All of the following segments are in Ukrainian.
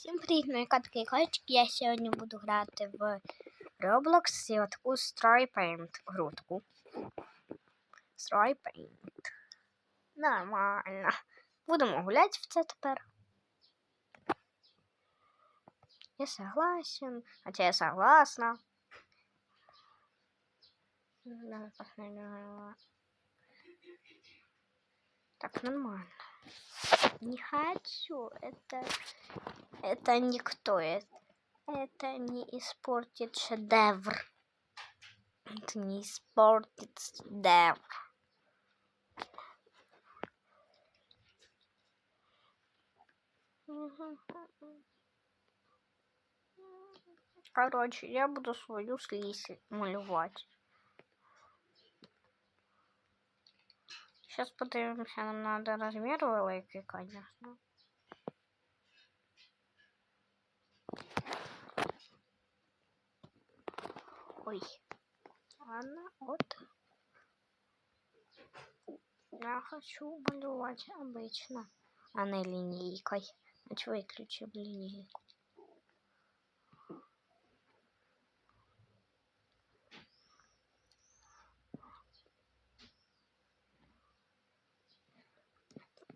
Всім привіт, мої котики і котики. Я сьогодні буду грати в Roblox і таку Stray Paint грудку. Stray Paint. Нормально. Будемо гуляти в це тепер. Я согласен. Хотя я согласна. Да, посмотрим. Так, нормально. Не хочу. Это это никто. Это, это не испортит шедевр. Это не испортит шедевр. Короче, я буду свою слизь малювать. Сейчас подивимося, нам надо размер великий, конечно. Ой. Ладно, вот. Я хочу малювать обычно, а не линейкой. Значит, выключим линейку.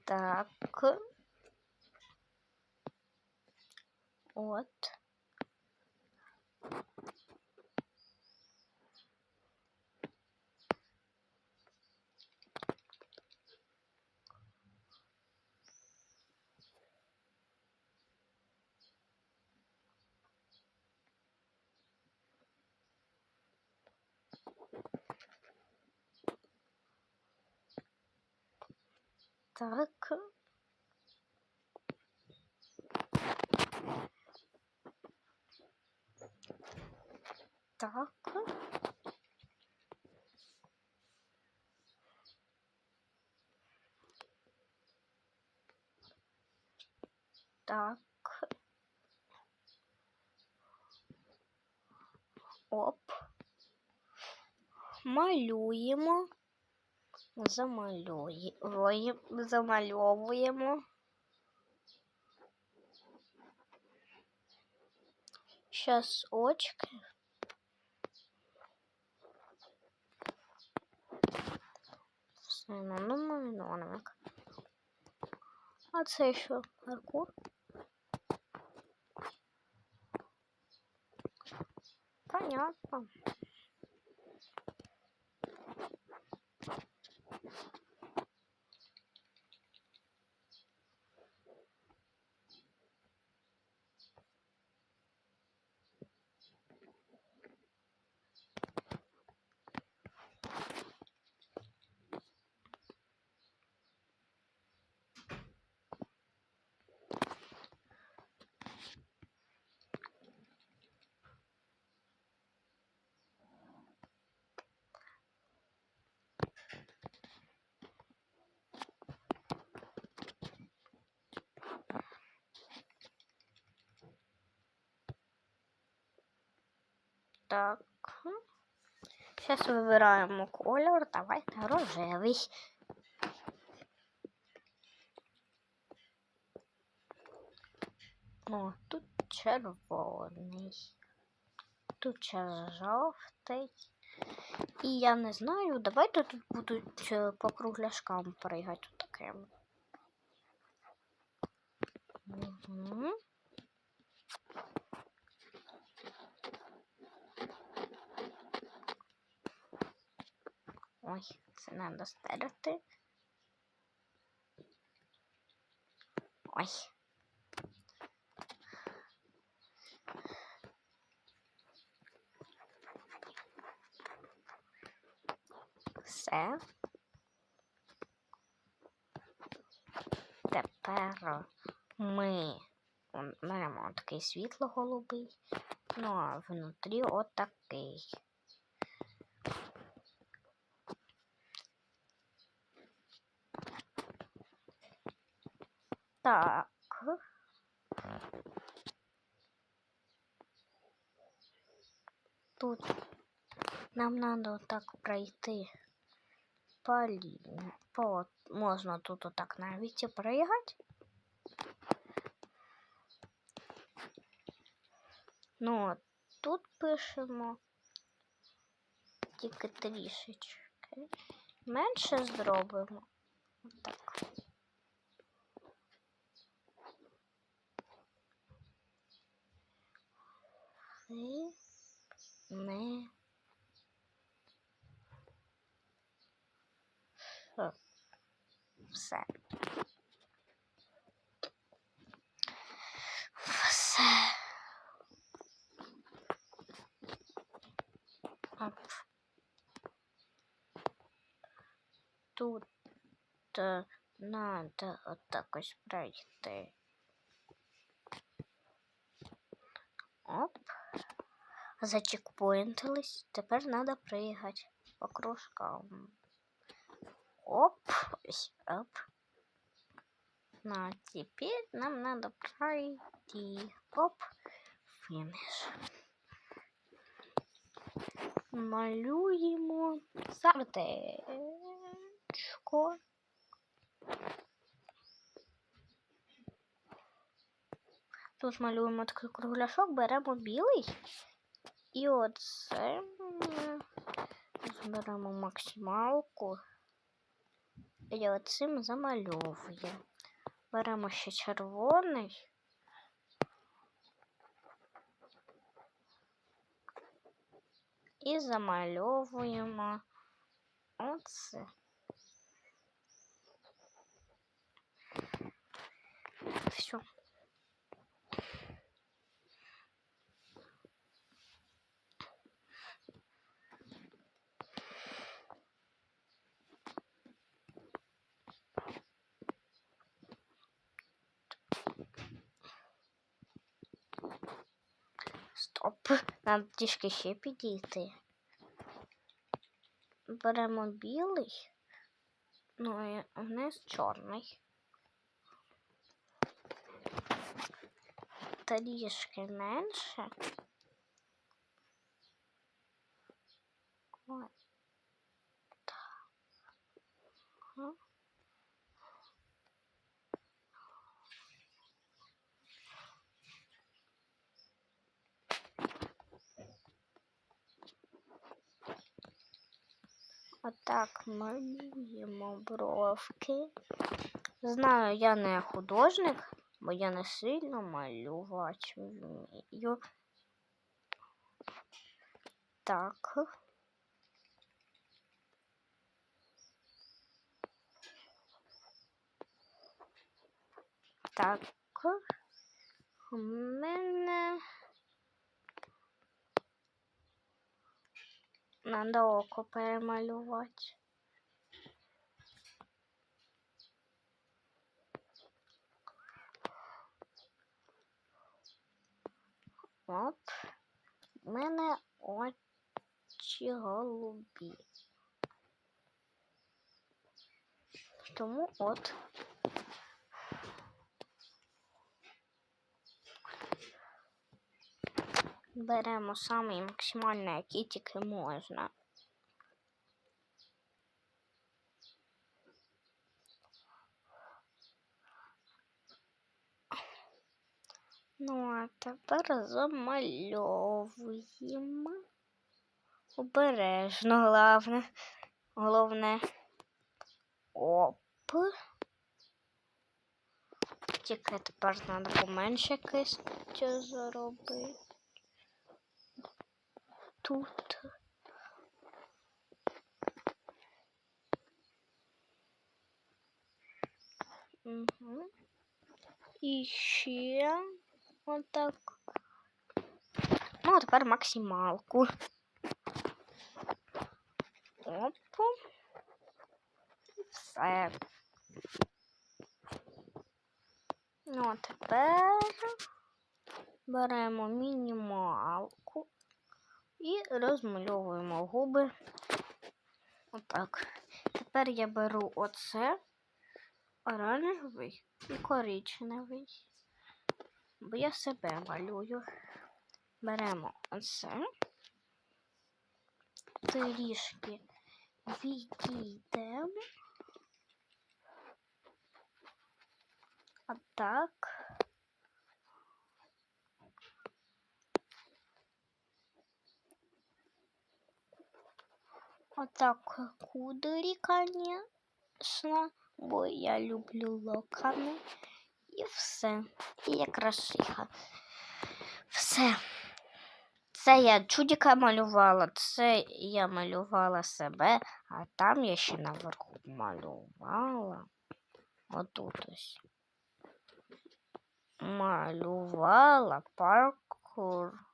Так. Вот. Так. Так. Так. Оп. Малюємо. Замалюємо, замальовуємо. Сейчас очки. Ну, А це що? Паркур? Понятно. Так. Сейчас вибираємо колір. Давайте рожевий. О, тут червоний. Тут ще жовтий. І я не знаю, давайте тут будуть е, по кругляшкам пригати таким. Угу. Ой, це треба стерти. Ой. Все. Тепер ми беремо такий світло-голубий, ну а внутрі отакий. Так. Тут нам надо так пройти по лінії. По, можна тут отак навіть і проїхати. Ну, от тут пишемо тільки трішечки. Менше зробимо. Так. Ти не Ш. все. Все. Оп. Тут е, надо отак ось пройти. Оп. Зачекпоинтились. Тепер надо пригати по кружкам. Оп. Оп. Ну, а теперь нам надо пройти. Оп. Фinish. Малюємо сердечко. Тут малюємо такий кругляшок, беремо білий. І оце м, зберемо максималку. І оцим замальовуємо. Беремо ще червоний. І замальовуємо оце. Стоп, надо трішки ще підійти. Беремо білий, ну і вниз чорний. Трішки менше. Ой. Так. Ага. Отак малюємо бровки. Знаю, я не художник, бо я не сильно малювати вмію. Так. Так. У мене надо око перемалювати. Оп. У мене очі голубі. Тому от. Беремо самий максимальний, який тільки можна. Ну, а тепер замальовуємо. Обережно, головне. Головне. Оп. Тільки тепер треба поменше кистю зробити. Тут. Угу. І ще отак. Ну, а тепер максималку. Оп. І все. Ну, а тепер беремо мінімалку і розмальовуємо губи. Отак. Тепер я беру оце оранжевий і коричневий. Бо я себе малюю. Беремо оце. Трішки відійдемо. А так. Отак кудрі, конечно, бо я люблю локони. І все. І я красиха. Все. Це я чудика малювала, це я малювала себе, а там я ще наверху малювала. Отут ось. Малювала паркур.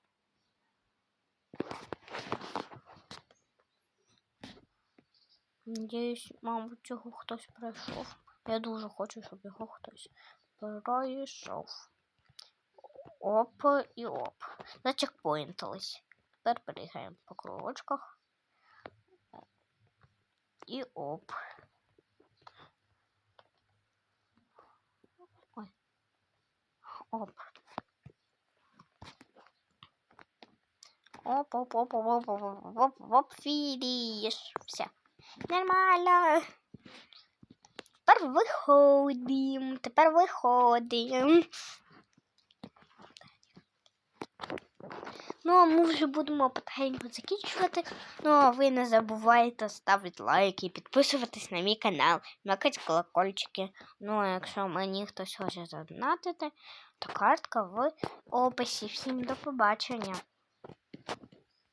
Надіюсь, мабуть, цього хтось пройшов. Я дуже хочу, щоб його хтось пройшов. Оп і оп. Зачекпоінтились. Тепер перегаємо по кругочках. І оп. Ой. Оп. Оп, оп, оп, оп, оп, оп, оп, оп, оп, фініш. Все. Нормально. Тепер виходимо. Тепер виходимо. Ну, а ми вже будемо потихеньку закінчувати. Ну, а ви не забувайте ставити лайки, підписуватись на мій канал, макати колокольчики. Ну, а якщо мені хтось хоче задонатити, то картка в описі. Всім до побачення.